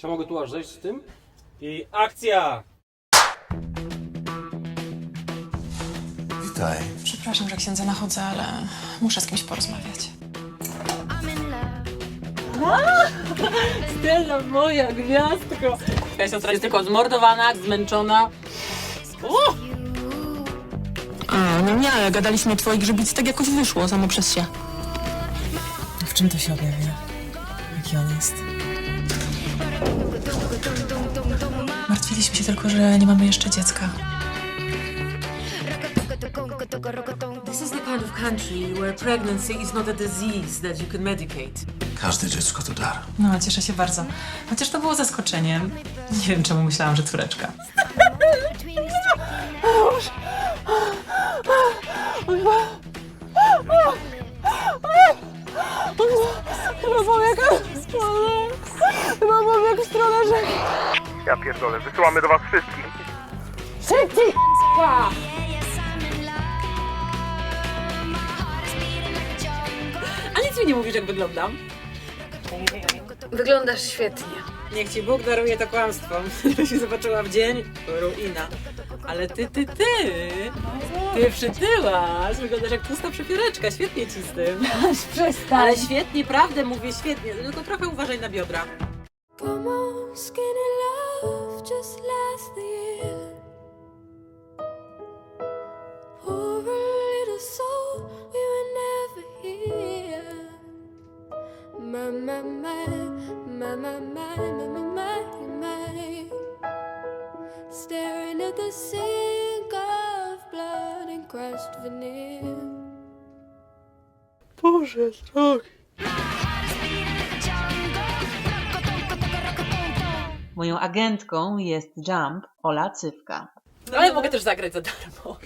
Czy mogę tu aż zejść z tym? I akcja! Witaj. Przepraszam, że księdza nachodzę, ale muszę z kimś porozmawiać. Stella moja gwiazdko. Twoja siostra jest tylko zmordowana, zmęczona. A, no nie, ale gadaliśmy o twoich grzybic, tak jakoś wyszło samo przez się. W czym to się objawia? Jaki on jest? Martwiliśmy się tylko, że nie mamy jeszcze dziecka. This is the kind of country where pregnancy is not a disease that you can medicate. Każde dziecko to dar. No, cieszę się bardzo. Chociaż to było zaskoczeniem. Nie wiem, czemu myślałam, że córeczka. Ja pierdolę, wysyłamy do was wszystkich. A nic mi nie mówisz, jak wyglądam. Wyglądasz świetnie. Niech ci Bóg daruje to kłamstwo. Gdyby się zobaczyła w dzień, to ruina. Ale ty, ty, ty, ty przytyłaś. Wyglądasz jak tłusta przepióreczka. Świetnie ci z tym. Przestań. Ale świetnie, prawdę mówię, świetnie. Tylko trochę uważaj na biodra. Come on, skinny My, my, my, my, my, my, my, my, my, my. Staring at the sink of blood and crushed veneer. Moją agentką jest Jump Ola Cywka. Ale mogę też zagrać za darmo.